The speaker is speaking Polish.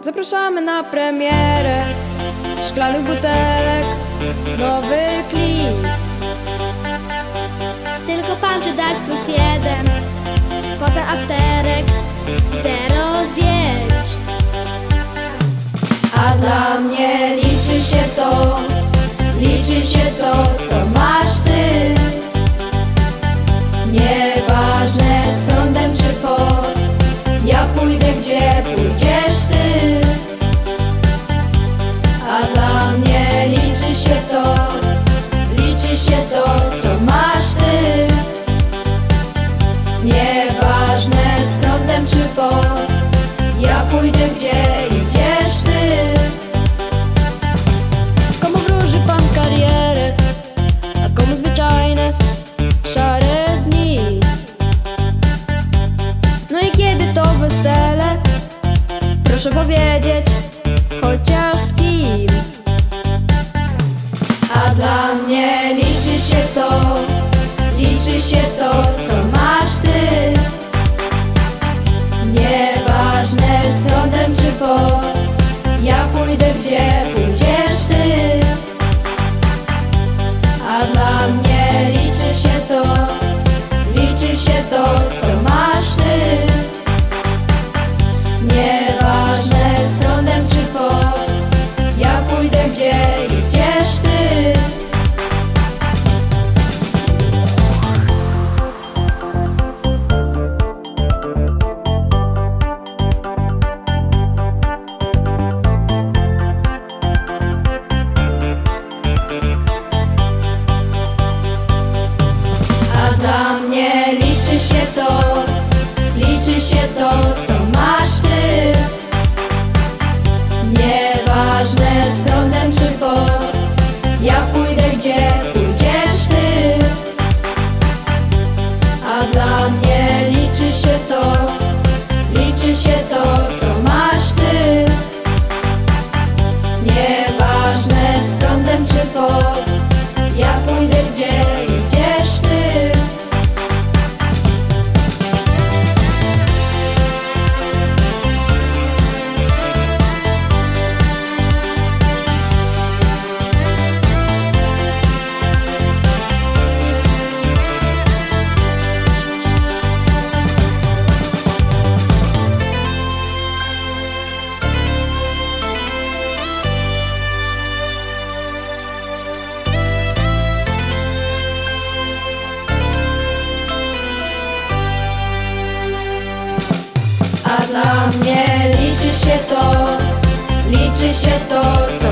Zapraszamy na premierę. Szklanych butelek Nowy klip Nieważne z prądem czy pod Ja pójdę, gdzie idziesz ty. Komu wróży pan karierę A komu zwyczajne szare dni? No i kiedy to wesele? Proszę powiedzieć Chociaż z kim? A dla mnie liczy się to Ja pójdę, gdzie pójdziesz ty. A dla mnie liczy się to, liczy się to, co masz ty. Nieważne z prądem czy pod, ja pójdę gdzie A dla mnie liczy się to, liczy się to, co